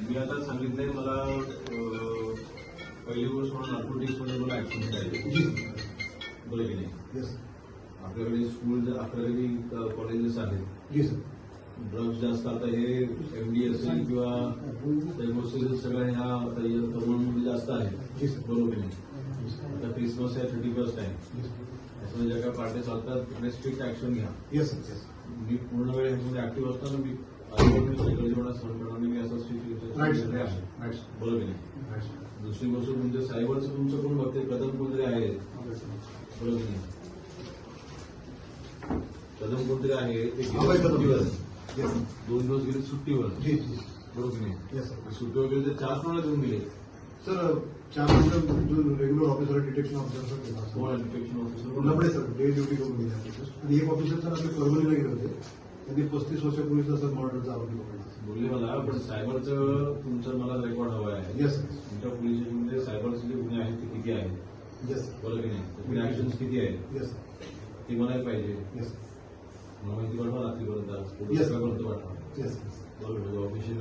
मी आता सांगितलंय मला पहिली गोष्ट म्हणून नार्कोटिक्समध्ये मला ऍक्सिडेंट आहे बरं की नाही? आपल्याकडे स्कूल अकरावी कॉलेजेस आहेत जी सर ड्रग्स जास्त आता हे एमडी असेल किंवा सगळ्या ह्या आता या तरुणांमध्ये जास्त सर बरोबर नाही? आता क्रिसमस आहे थर्टी फर्स्ट आहे त्याच्यामध्ये ज्या काही पार्टी चालतात तिकडे स्ट्रिक्ट ऍक्शन घ्या येस सर येस मी पूर्ण वेळ ह्याच्यामध्ये ऍक्टिव्ह असताना मी अजिबात मी सायकल जेवढा सहन करणार नाही मी असं strict right sir right sir बरोबर की नाही? राईट सर दुसरी गोष्ट म्हणजे सायबरचं तुमचं कोण बघते कदम कोणतरी आहे. बरोबर की नाही? कदम कोणतरी आहे ते गेले अभय कदम. सुट्टीवर. येस दोन दिवस गेले सुट्टीवर. जी जी बरोबर की नाही? येस सर सुट्टीवर गेले तर चार कोणाला देऊन गेले. सर चार जो regular officer detection officer infection officer sir day duty करून गेले ऑफिसर आणि एक ऑफिसर सर आपले परभणीला गेले होते त्यांनी पस्तीस वर्षापूर्वीचा सर मर्डरचा आरोपी बोलले मला पण सायबरचं तुमचं मला रेकॉर्ड हवं आहे. येस तुमच्या पोलीस स्टेशनमध्ये सायबरचे जे गुन्हे आहेत ते किती आहेत? येस बरोबर की नाही? ऍक्शन्स किती आहेत? येस ते म्हणायला पाहिजे. येस मला माहिती पाठवा रात्रीपर्यंत. सकाळपर्यंत पाठवा. येस बरोबर ऑफिशियल